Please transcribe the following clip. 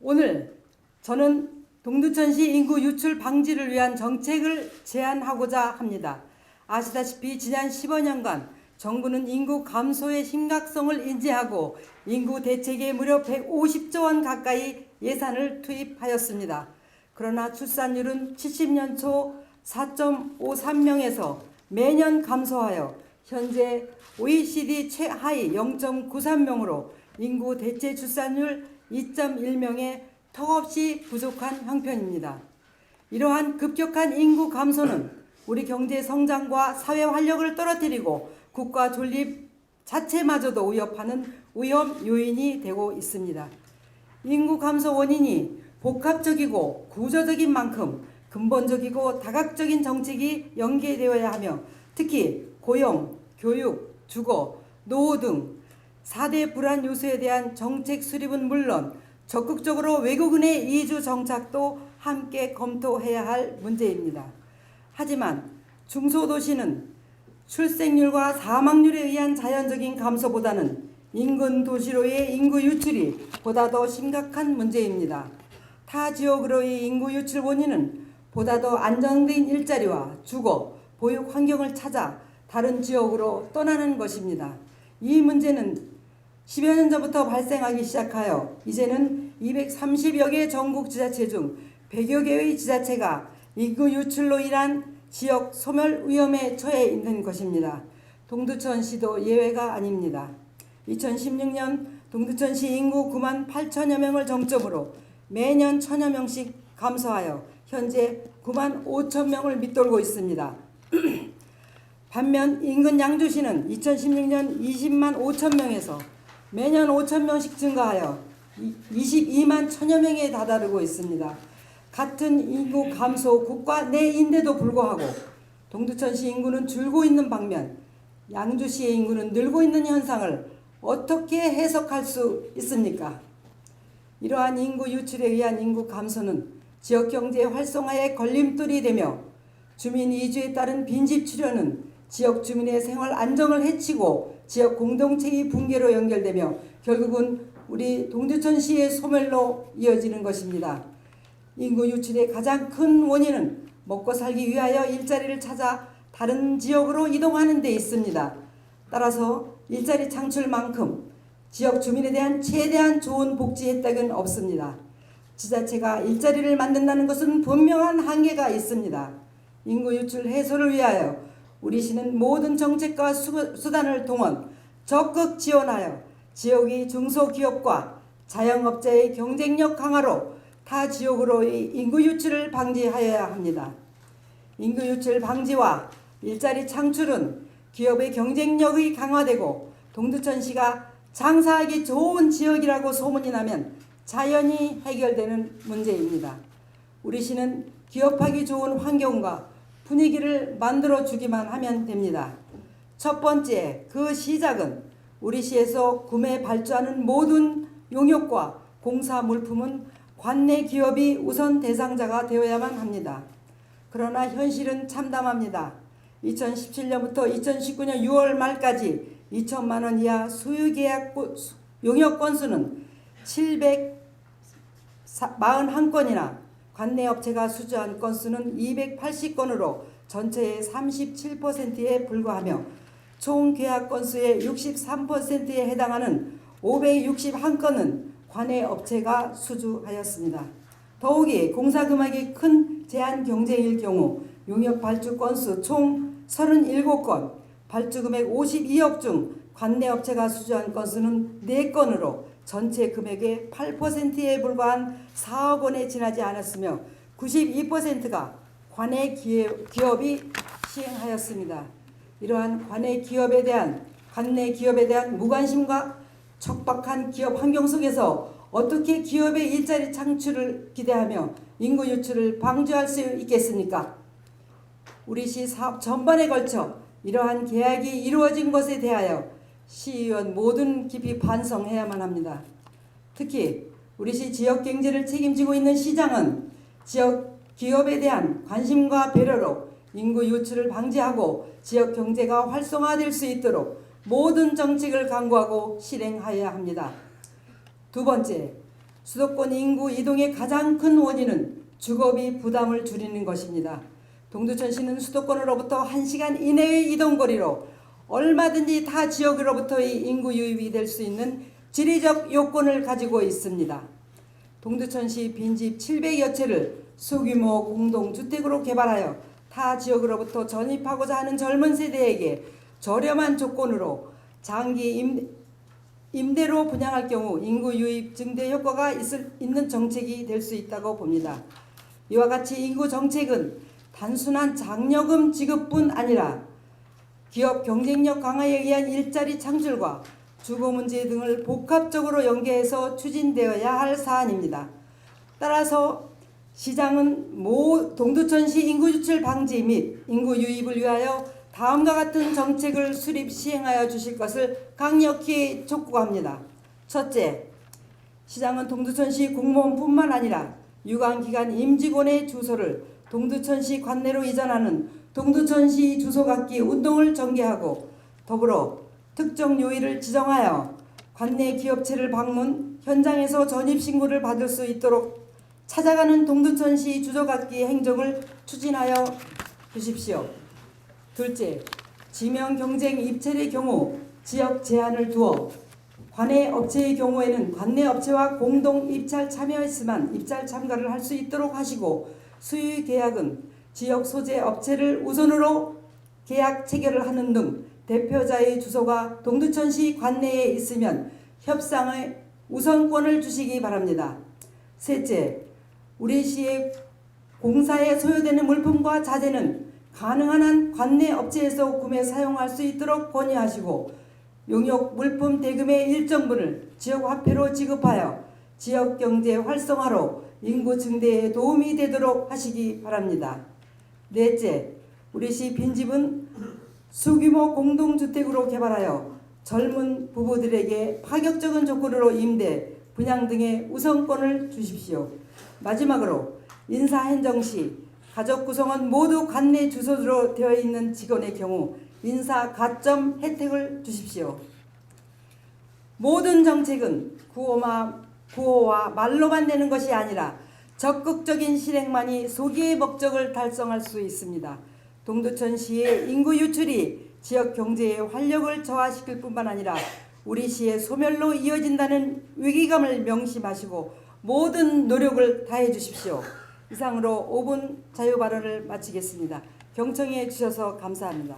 오늘 저는 동두천시 인구 유출 방지를 위한 정책을 제안하고자 합니다. 아시다시피 지난 15년간 정부는 인구 감소의 심각성을 인지하고 인구 대책에 무려 150조 원 가까이 예산을 투입하였습니다. 그러나 출산율은 70년 초 4.53명에서 매년 감소하여 현재 OECD 최하위 0.93명으로 인구 대체 출산율 2.1명에 턱없이 부족한 형편입니다. 이러한 급격한 인구 감소는 우리 경제 성장과 사회 활력을 떨어뜨리고 국가 존립 자체마저도 위협하는 위험 요인이 되고 있습니다. 인구 감소 원인이 복합적이고 구조적인 만큼 근본적이고 다각적인 정책이 연계되어야 하며 특히 고용, 교육, 주거, 노후 등 4대 불안 요소에 대한 정책 수립은 물론 적극적으로 외국인의 이주 정착도 함께 검토해야 할 문제입니다. 하지만 중소도시는 출생률과 사망률에 의한 자연적인 감소보다는 인근 도시로의 인구 유출이 보다 더 심각한 문제입니다. 타 지역으로의 인구 유출 원인은 보다 더 안정된 일자리와 주거, 보육 환경을 찾아 다른 지역으로 떠나는 것입니다. 이 문제는 10여 년 전부터 발생하기 시작하여 이제는 230여 개 전국 지자체 중 100여 개의 지자체가 인구 유출로 인한 지역 소멸 위험에 처해 있는 것입니다. 동두천시도 예외가 아닙니다. 2016년 동두천시 인구 9만 8천여 명을 정점으로 매년 천여 명씩 감소하여 현재 9만 5천 명을 밑돌고 있습니다. 반면 인근 양주시는 2016년 20만 5천 명에서 매년 5천 명씩 증가하여 22만 천여 명에 다다르고 있습니다. 같은 인구 감소 국가 내인데도 불구하고 동두천시 인구는 줄고 있는 반면 양주시의 인구는 늘고 있는 현상을 어떻게 해석할 수 있습니까? 이러한 인구 유출에 의한 인구 감소는 지역 경제 활성화의 걸림돌이 되며 주민 이주에 따른 빈집 출현은 지역 주민의 생활 안정을 해치고 지역 공동체의 붕괴로 연결되며 결국은 우리 동두천시의 소멸로 이어지는 것입니다. 인구 유출의 가장 큰 원인은 먹고 살기 위하여 일자리를 찾아 다른 지역으로 이동하는 데 있습니다. 따라서 일자리 창출만큼 지역 주민에 대한 최대한 좋은 복지 혜택은 없습니다. 지자체가 일자리를 만든다는 것은 분명한 한계가 있습니다. 인구 유출 해소를 위하여 우리 시는 모든 정책과 수단을 동원 적극 지원하여 지역의 중소기업과 자영업자의 경쟁력 강화로 타 지역으로의 인구 유출을 방지하여야 합니다. 인구 유출 방지와 일자리 창출은 기업의 경쟁력이 강화되고 동두천시가 장사하기 좋은 지역이라고 소문이 나면 자연히 해결되는 문제입니다. 우리 시는 기업하기 좋은 환경과 분위기를 만들어 주기만 하면 됩니다. 첫 번째, 그 시작은 우리 시에서 구매 발주하는 모든 용역과 공사 물품은 관내 기업이 우선 대상자가 되어야만 합니다. 그러나 현실은 참담합니다. 2017년부터 2019년 6월 말까지 2천만 원 이하 수유 계약 용역 건수는 741건이나 관내 업체가 수주한 건수는 280건으로 전체의 37%에 불과하며 총 계약 건수의 63%에 해당하는 561건은 관내 업체가 수주하였습니다. 더욱이 공사 금액이 큰 제한 경쟁일 경우 용역 발주 건수 총 37건, 발주 금액 52억 중 관내 업체가 수주한 건수는 4건으로 전체 금액의 8%에 불과한 4억 원에 지나지 않았으며 92%가 관내 기업이 시행하였습니다. 이러한 관내 기업에 대한 관내 기업에 대한 무관심과 척박한 기업 환경 속에서 어떻게 기업의 일자리 창출을 기대하며 인구 유출을 방지할 수 있겠습니까? 우리 시 사업 전반에 걸쳐 이러한 계약이 이루어진 것에 대하여 시의원 모든 깊이 반성해야만 합니다. 특히 우리 시 지역 경제를 책임지고 있는 시장은 지역 기업에 대한 관심과 배려로 인구 유출을 방지하고 지역 경제가 활성화될 수 있도록 모든 정책을 강구하고 실행하여야 합니다. 두 번째, 수도권 인구 이동의 가장 큰 원인은 주거비 부담을 줄이는 것입니다. 동두천시는 수도권으로부터 1시간 이내의 이동거리로 얼마든지 타 지역으로부터의 인구 유입이 될 수 있는 지리적 요건을 가지고 있습니다. 동두천시 빈집 700여 채를 소규모 공동주택으로 개발하여 타 지역으로부터 전입하고자 하는 젊은 세대에게 저렴한 조건으로 장기 임, 임대로 분양할 경우 인구 유입 증대 효과가 있을, 있는 정책이 될 수 있다고 봅니다. 이와 같이 인구 정책은 단순한 장려금 지급뿐 아니라 기업 경쟁력 강화에 의한 일자리 창출과 주거 문제 등을 복합적으로 연계해서 추진되어야 할 사안입니다. 따라서 시장은 모 동두천시 인구 유출 방지 및 인구 유입을 위하여 다음과 같은 정책을 수립 시행하여 주실 것을 강력히 촉구합니다. 첫째, 시장은 동두천시 공무원뿐만 아니라 유관기관 임직원의 주소를 동두천시 관내로 이전하는 동두천시 주소갖기 운동을 전개하고 더불어 특정 요일을 지정하여 관내 기업체를 방문 현장에서 전입 신고를 받을 수 있도록 찾아가는 동두천시 주소갖기 행정을 추진하여 주십시오. 둘째, 지명 경쟁 입찰의 경우 지역 제한을 두어 관내 업체의 경우에는 관내 업체와 공동 입찰 참여했으만 입찰 참가를 할 수 있도록 하시고 수유 계약은 지역 소재 업체를 우선으로 계약 체결을 하는 등 대표자의 주소가 동두천시 관내에 있으면 협상의 우선권을 주시기 바랍니다. 셋째, 우리 시의 공사에 소요되는 물품과 자재는 가능한 한 관내 업체에서 구매 사용할 수 있도록 권유하시고 용역 물품 대금의 일정분을 지역 화폐로 지급하여 지역 경제 활성화로 인구 증대에 도움이 되도록 하시기 바랍니다. 넷째, 우리 시 빈집은 소규모 공동주택으로 개발하여 젊은 부부들에게 파격적인 조건으로 임대, 분양 등의 우선권을 주십시오. 마지막으로 인사행정 시 가족 구성원 모두 관내 주소로 되어 있는 직원의 경우 인사 가점 혜택을 주십시오. 모든 정책은 구호와 말로만 되는 것이 아니라 적극적인 실행만이 소기의 목적을 달성할 수 있습니다. 동두천시의 인구 유출이 지역 경제의 활력을 저하시킬 뿐만 아니라 우리 시의 소멸로 이어진다는 위기감을 명심하시고 모든 노력을 다해 주십시오. 이상으로 5분 자유 발언을 마치겠습니다. 경청해 주셔서 감사합니다.